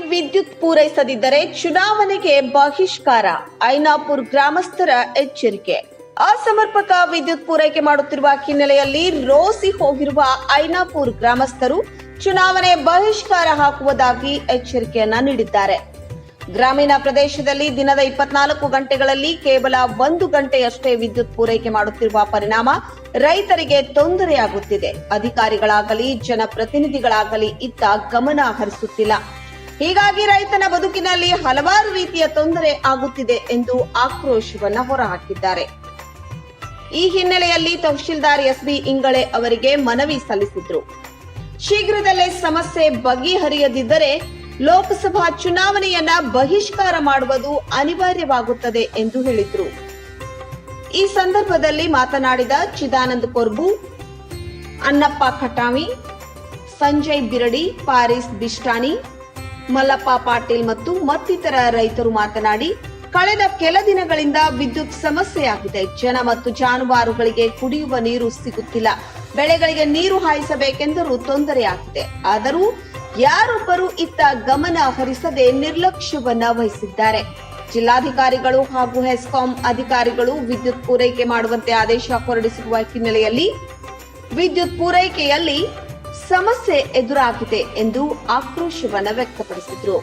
ವಿದ್ಯುತ್ ಪೂರೈಸದಿದ್ದರೆ ಚುನಾವಣೆಗೆ ಬಹಿಷ್ಕಾರ. ಐನಾಪುರ್ ಗ್ರಾಮಸ್ಥರ ಎಚ್ಚರಿಕೆ. ಅಸಮರ್ಪಕ ವಿದ್ಯುತ್ ಪೂರೈಕೆ ಮಾಡುತ್ತಿರುವ ಹಿನ್ನೆಲೆಯಲ್ಲಿ ರೋಸಿ ಹೋಗಿರುವ ಐನಾಪುರ್ ಗ್ರಾಮಸ್ಥರು ಚುನಾವಣೆ ಬಹಿಷ್ಕಾರ ಹಾಕುವುದಾಗಿ ಎಚ್ಚರಿಕೆಯನ್ನ ನೀಡಿದ್ದಾರೆ. ಗ್ರಾಮೀಣ ಪ್ರದೇಶದಲ್ಲಿ ದಿನದ ಇಪ್ಪತ್ನಾಲ್ಕು ಗಂಟೆಗಳಲ್ಲಿ ಕೇವಲ ಒಂದು ಗಂಟೆಯಷ್ಟೇ ವಿದ್ಯುತ್ ಪೂರೈಕೆ ಮಾಡುತ್ತಿರುವ ಪರಿಣಾಮ ರೈತರಿಗೆ ತೊಂದರೆಯಾಗುತ್ತಿದೆ. ಅಧಿಕಾರಿಗಳಾಗಲಿ, ಜನಪ್ರತಿನಿಧಿಗಳಾಗಲಿ ಇತ್ತ ಗಮನ ಹರಿಸುತ್ತಿಲ್ಲ. ಹೀಗಾಗಿ ರೈತನ ಬದುಕಿನಲ್ಲಿ ಹಲವಾರು ರೀತಿಯ ತೊಂದರೆ ಆಗುತ್ತಿದೆ ಎಂದು ಆಕ್ರೋಶವನ್ನ ಹೊರಹಾಕಿದ್ದಾರೆ. ಈ ಹಿನ್ನೆಲೆಯಲ್ಲಿ ತಹಶೀಲ್ದಾರ್ ಎಸ್ಬಿ ಇಂಗಳೆ ಅವರಿಗೆ ಮನವಿ ಸಲ್ಲಿಸಿದ್ರು. ಶೀಘ್ರದಲ್ಲೇ ಸಮಸ್ಯೆ ಬಗೆಹರಿಯದಿದ್ದರೆ ಲೋಕಸಭಾ ಚುನಾವಣೆಯನ್ನ ಬಹಿಷ್ಕಾರ ಮಾಡುವುದು ಅನಿವಾರ್ಯವಾಗುತ್ತದೆ ಎಂದು ಹೇಳಿದರು. ಈ ಸಂದರ್ಭದಲ್ಲಿ ಮಾತನಾಡಿದ ಚಿದಾನಂದ ಕೊರ್ಬು ಅನ್ನಪ್ಪ ಖಟಾಮಿ, ಸಂಜಯ್ ಬಿರಡಿ, ಪಾರಿಸ್ ಬಿಷ್ಟಾನಿ, ಮಲ್ಲಪ್ಪ ಪಾಟೀಲ್ ಮತ್ತು ಮತ್ತಿತರ ರೈತರು ಮಾತನಾಡಿ, ಕಳೆದ ಕೆಲ ದಿನಗಳಿಂದ ವಿದ್ಯುತ್ ಸಮಸ್ಯೆಯಾಗಿದೆ. ಜನ ಮತ್ತು ಜಾನುವಾರುಗಳಿಗೆ ಕುಡಿಯುವ ನೀರು ಸಿಗುತ್ತಿಲ್ಲ. ಬೆಳೆಗಳಿಗೆ ನೀರು ಹಾಯಿಸಬೇಕೆಂದರೂ ತೊಂದರೆಯಾಗಿದೆ. ಆದರೂ ಯಾರೊಬ್ಬರು ಇತ್ತ ಗಮನ ಹರಿಸದೆ ನಿರ್ಲಕ್ಷ್ಯವನ್ನ ವಹಿಸಿದ್ದಾರೆ. ಜಿಲ್ಲಾಧಿಕಾರಿಗಳು ಹಾಗೂ ಹೆಸ್ಕಾಂ ಅಧಿಕಾರಿಗಳು ವಿದ್ಯುತ್ ಪೂರೈಕೆ ಮಾಡುವಂತೆ ಆದೇಶ ಹೊರಡಿಸಿರುವ ಹಿನ್ನೆಲೆಯಲ್ಲಿ ವಿದ್ಯುತ್ ಪೂರೈಕೆಯಲ್ಲಿ ಸಮಸ್ಯೆ ಎದುರಾಗಿದೆ ಎಂದು ಆಕ್ರೋಶವನ್ನ ವ್ಯಕ್ತಪಡಿಸಿದ್ರು.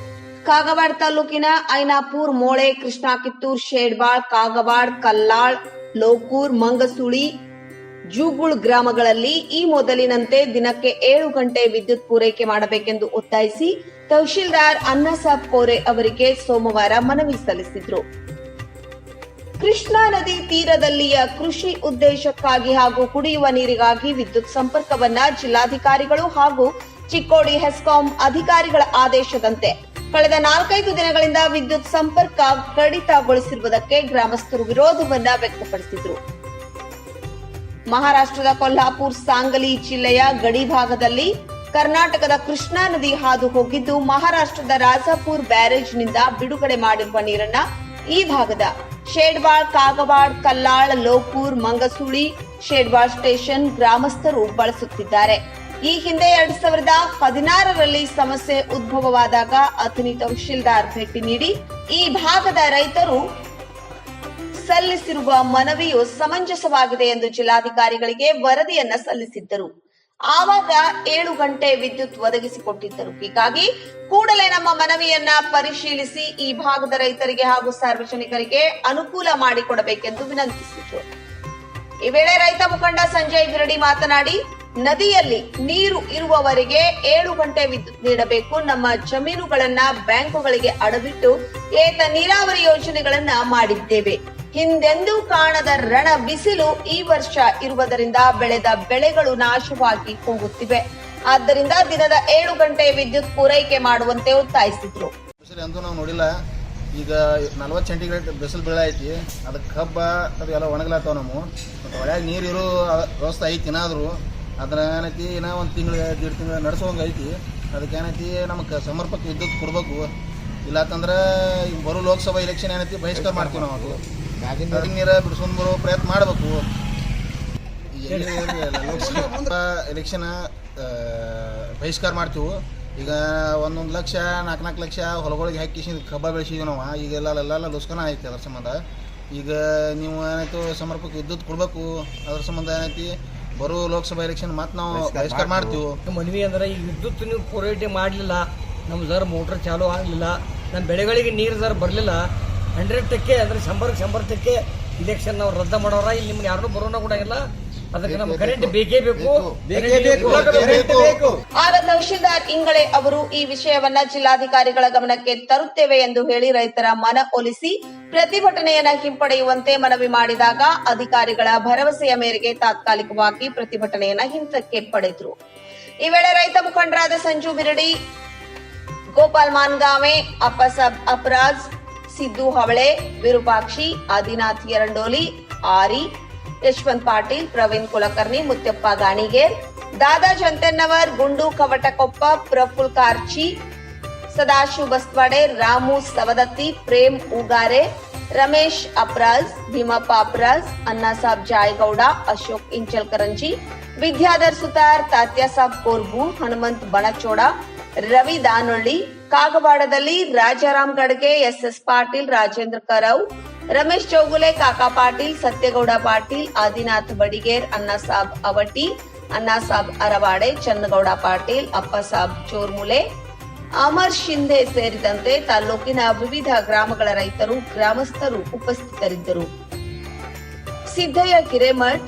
ಕಾಗವಾಡ ತಾಲೂಕಿನ ಐನಾಪುರ್, ಮೋಳೆ, ಕೃಷ್ಣಾ ಕಿತ್ತೂರ್, ಶೇಡ್ಬಾಳ್, ಕಾಗವಾಡ್, ಕಲ್ಲಾಳ್, ಲೋಕೂರ್, ಮಂಗಸುಳಿ ಜೂಗುಳ್ ಗ್ರಾಮಗಳಲ್ಲಿ ಈ ಮೊದಲಿನಂತೆ ದಿನಕ್ಕೆ ಏಳು ಗಂಟೆ ವಿದ್ಯುತ್ ಪೂರೈಕೆ ಮಾಡಬೇಕೆಂದು ಒತ್ತಾಯಿಸಿ ತಹಶೀಲ್ದಾರ್ ಅನ್ನಸಾಬ್ ಕೋರೆ ಅವರಿಗೆ ಸೋಮವಾರ ಮನವಿ ಸಲ್ಲಿಸಿದ್ರು. ಕೃಷ್ಣಾ ನದಿ ತೀರದಲ್ಲಿಯ ಕೃಷಿ ಉದ್ದೇಶಕ್ಕಾಗಿ ಹಾಗೂ ಕುಡಿಯುವ ನೀರಿಗಾಗಿ ವಿದ್ಯುತ್ ಸಂಪರ್ಕವನ್ನ ಜಿಲ್ಲಾಧಿಕಾರಿಗಳು ಹಾಗೂ ಚಿಕ್ಕೋಡಿ ಹೆಸ್ಕಾಂ ಅಧಿಕಾರಿಗಳ ಆದೇಶದಂತೆ ಕಳೆದ ನಾಲ್ಕೈದು ದಿನಗಳಿಂದ ವಿದ್ಯುತ್ ಸಂಪರ್ಕ ಕಡಿತಗೊಳಿಸಿರುವುದಕ್ಕೆ ಗ್ರಾಮಸ್ಥರು ವಿರೋಧವನ್ನ ವ್ಯಕ್ತಪಡಿಸಿದ್ರು. ಮಹಾರಾಷ್ಟ್ರದ ಕೊಲ್ಹಾಪುರ್, ಸಾಂಗಲಿ ಜಿಲ್ಲೆಯ ಗಡಿ ಭಾಗದಲ್ಲಿ ಕರ್ನಾಟಕದ ಕೃಷ್ಣಾ ನದಿ ಹಾದು ಹೋಗಿದ್ದು, ಮಹಾರಾಷ್ಟ್ರದ ರಾಜಾಪುರ್ ಬ್ಯಾರೇಜ್ನಿಂದ ಬಿಡುಗಡೆ ಮಾಡಿರುವ ನೀರನ್ನ ಈ ಭಾಗದ ಶೇಡ್ವಾಳ್, ಕಾಗವಾಡ್, ಕಲ್ಲಾಳ್, ಲೋಪೂರ್, ಮಂಗಸೂಳಿ, ಶೇಡ್ವಾಳ್ ಸ್ಟೇಷನ್ ಗ್ರಾಮಸ್ಥರು ಬಳಸುತ್ತಿದ್ದಾರೆ. ಈ ಹಿಂದೆ ಎರಡ್ ಸಾವಿರದ ಹದಿನಾರರಲ್ಲಿ ಸಮಸ್ಯೆ ಉದ್ಭವವಾದಾಗ ಅಥಣಿ ತಹಶೀಲ್ದಾರ್ ಭೇಟಿ ನೀಡಿ ಈ ಭಾಗದ ರೈತರು ಸಲ್ಲಿಸಿರುವ ಮನವಿಯು ಸಮಂಜಸವಾಗಿದೆ ಎಂದು ಜಿಲ್ಲಾಧಿಕಾರಿಗಳಿಗೆ ವರದಿಯನ್ನ ಸಲ್ಲಿಸಿದ್ದರು. ಆವಾಗ ಏಳು ಗಂಟೆ ವಿದ್ಯುತ್ ಒದಗಿಸಿಕೊಟ್ಟಿದ್ದರು. ಹೀಗಾಗಿ ಕೂಡಲೇ ನಮ್ಮ ಮನವಿಯನ್ನ ಪರಿಶೀಲಿಸಿ ಈ ಭಾಗದ ರೈತರಿಗೆ ಹಾಗೂ ಸಾರ್ವಜನಿಕರಿಗೆ ಅನುಕೂಲ ಮಾಡಿಕೊಡಬೇಕೆಂದು ವಿನಂತಿಸಿದರು. ಈ ವೇಳೆ ರೈತ ಮುಖಂಡ ಸಂಜಯ್ ಬಿರಡಿ ಮಾತನಾಡಿ, ನದಿಯಲ್ಲಿ ನೀರು ಇರುವವರೆಗೆ ಏಳು ಗಂಟೆ ವಿದ್ಯುತ್ ನೀಡಬೇಕು. ನಮ್ಮ ಜಮೀನುಗಳನ್ನ ಬ್ಯಾಂಕುಗಳಿಗೆ ಅಡವಿಟ್ಟು ಏತ ನೀರಾವರಿ ಯೋಜನೆಗಳನ್ನ ಮಾಡಿದ್ದೇವೆ. ಹಿಂದೆಂದೂ ಕಾಣದ ರಣ ಬಿಸಿಲು ಈ ವರ್ಷ ಇರುವುದರಿಂದ ಬೆಳೆದ ಬೆಳೆಗಳು ನಾಶವಾಗಿ ಹೋಗುತ್ತಿವೆ. ಆದ್ದರಿಂದ ದಿನದ ಏಳು ಗಂಟೆ ವಿದ್ಯುತ್ ಪೂರೈಕೆ ಮಾಡುವಂತೆ ಒತ್ತಾಯಿಸಿದ್ರು. ಅಂತೂ ನಾವು ನೋಡಿಲ್ಲ. ಈಗ ನಲ್ವತ್ತು ಸೆಂಟಿಗ್ರೇಡ್ ಬಿಸಿಲು ಬೆಳೆ ಐತಿ ಅದಕ್ಕೆ ಕಬ್ಬ, ಅದು ಎಲ್ಲ ಒಣಗ್ಲಾತಾವ ನಾವು ಒಳಗೆ ನೀರು ಇರೋ ವ್ಯವಸ್ಥೆ ಐತಿ ಏನಾದರೂ. ಅದನ್ನ ಏನೈತಿ, ಏನೋ ಒಂದು ತಿಂಗಳು ಎರಡು ತಿಂಗಳು ನಡೆಸೋಂಗೆ ಐತಿ. ಅದಕ್ಕೆ ಏನೈತಿ ನಮಗೆ ಸಮರ್ಪಕ ವಿದ್ಯುತ್ ಕೊಡಬೇಕು. ಇಲ್ಲಾತಂದ್ರೆ ಬರೋ ಲೋಕಸಭಾ ಎಲೆಕ್ಷನ್ ಏನೈತಿ ಬಹಿಷ್ಕಾರ ಮಾಡ್ತೀವಿ ನಾವು ನೀರು ಬಿಡಿಸ್ಕೊಂಡು ಬರೋ ಪ್ರಯತ್ನ ಮಾಡಬೇಕು. ಎಲೆಕ್ಷನ್ ಬಹಿಷ್ಕಾರ ಮಾಡ್ತೀವಿ. ಈಗ ಒಂದೊಂದು ಲಕ್ಷ ನಾಲ್ಕು ನಾಲ್ಕು ಲಕ್ಷ ಹೊಲಗಳಿಗೆ ಹಾಕಿ ಕಬ್ಬ ಬೆಳೆಸಿದ್ವಿ ನಾವು. ಈಗೆಲ್ಲ ಎಲ್ಲ ಲುಸ್ಕನ ಐತಿ ಅದ್ರ ಸಂಬಂಧ. ಈಗ ನೀವು ಏನಾಯ್ತು ಸಮರ್ಪಕ ವಿದ್ಯುತ್ ಕೊಡಬೇಕು. ಅದ್ರ ಸಂಬಂಧ ಏನೈತಿ ಬರೋ ಲೋಕಸಭಾ ಎಲೆಕ್ಷನ್ ಮತ್ತೆ ನಾವು ಬಹಿಷ್ಕಾರ ಮಾಡ್ತೀವಿ. ಮನವಿ ಅಂದ್ರೆ ಈ ವಿದ್ಯುತ್ ನೀವು ಪೂರೈಕೆ ಮಾಡಲಿಲ್ಲ. ನಮ್ಮ ಸರ್ ಮೋಟ್ರ್ ಚಾಲು ಆಗಲಿಲ್ಲ. ನಮ್ಮ ಬೆಳೆಗಳಿಗೆ ನೀರು ಸರ್ ಬರಲಿಲ್ಲ. ಹಂಡ್ರೆಡ್ ಟಕ್ಕೆ ಅಂದ್ರೆ ಶಂಬರ್ ಶಂಬರ್ ಟಕ್ಕೆ ಇಲೆಕ್ಷನ್ ನಾವು ರದ್ದು ಮಾಡೋರ. ಇಲ್ಲಿ ನಿಮ್ಗೆ ಯಾರನ್ನೂ ಬರೋಣ ಕೂಡ ಇಲ್ಲ. ಅದಕ್ಕೆ ನಮ್ಗೆ ಕರೆಂಟ್ ಬೇಕೇ. ಬೇಕು ಕರೆಂಟ್ ಬೇಕು ಆಗ ತಹಶೀಲ್ದಾರ್ ಇಂಗಳೆ ಅವರು ಈ ವಿಷಯವನ್ನ ಜಿಲ್ಲಾಧಿಕಾರಿಗಳ ಗಮನಕ್ಕೆ ತರುತ್ತೇವೆ ಎಂದು ಹೇಳಿ ರೈತರ ಮನ ಒಲಿಸಿ ಪ್ರತಿಭಟನೆಯನ್ನ ಹಿಂಪಡೆಯುವಂತೆ ಮನವಿ ಮಾಡಿದಾಗ ಅಧಿಕಾರಿಗಳ ಭರವಸೆಯ ಮೇರೆಗೆ ತಾತ್ಕಾಲಿಕವಾಗಿ ಪ್ರತಿಭಟನೆಯನ್ನ ಹಿಂದಕ್ಕೆ ಪಡೆದ್ರು. ಈ ವೇಳೆ ರೈತ ಮುಖಂಡರಾದ ಸಂಜು ಬಿರಡಿ ಗೋಪಾಲ್ ಮಾನ್ಗಾವೆ ಅಪ್ಪಸಬ್ ಅಪರಾಜ್ ಸಿದ್ದು ಹವಳೆ, ವಿರೂಪಾಕ್ಷಿ, ಆದಿನಾಥ್ ಯರಂಡೋಲಿ ಆರಿ, ಯಶವಂತ್ ಪಾಟೀಲ್, ಪ್ರವೀಣ್ ಕುಲಕರ್ಣಿ ಮುತ್ತಪ್ಪ ಗಾಣಿಗೇರ್, ದಾದಾ ಜಂತನ್ನವರ್, ಗುಂಡು ಕವಟಕೊಪ್ಪ, ಪ್ರಫುಲ್ ಕಾರ್ಚಿ, ಸದಾಶಿವ್ ಬಸ್ವಾಡೆ, ರಾಮು ಸವದತ್ತಿ, ಪ್ರೇಮ್ ಉಗಾರೆ, ರಮೇಶ್ ಅಪ್ರಾಜ್ ಭೀಮಪ್ಪ ಅಪ್ರಾಜ್ ಅಣ್ಣಾಸಾಬ್ ಜಾಯಗೌಡ, ಅಶೋಕ್ ಇಂಚಲ್ಕರಂಜಿ, ವಿದ್ಯಾಧರ್ ಸುತಾರ್ ತಾತ್ಯಾಸಾಬ್ ಕೋರ್ಬು, ಹನುಮಂತ್ ಬಣಚೋಡ, ರವಿ ದಾನೊಳ್ಳಿ ಕಾಗವಾಡದಲ್ಲಿ ರಾಜಾರಾಮ್ ಗಡ್ಗೆ ಎಸ್ಎಸ್ ಪಾಟೀಲ್, ರಾಜೇಂದ್ರ ಕರಾವ್, ರಮೇಶ್ ಚೌಗುಲೆ, ಕಾಕಾ ಪಾಟೀಲ್, ಸತ್ಯಗೌಡ ಪಾಟೀಲ್, ಆದಿನಾಥ್ ಬಡಿಗೇರ್ ಅಣ್ಣಾಸಾಬ್ ಅವಟಿ ಅಣ್ಣಾಸಾಬ್ ಅರವಾಡೆ, ಚನ್ನಗೌಡ ಪಾಟೀಲ್ ಅಪ್ಪಸಾಬ್ ಚೋರ್ಮುಲೆ, ಅಮರ್ ಶಿಂದೆ ಸೇರಿದಂತೆ ತಾಲೂಕಿನ ವಿವಿಧ ಗ್ರಾಮಗಳ ರೈತರು, ಗ್ರಾಮಸ್ಥರು ಉಪಸ್ಥಿತರಿದ್ದರು. ಸಿದ್ದಯ್ಯ ಕಿರೇಮಠ್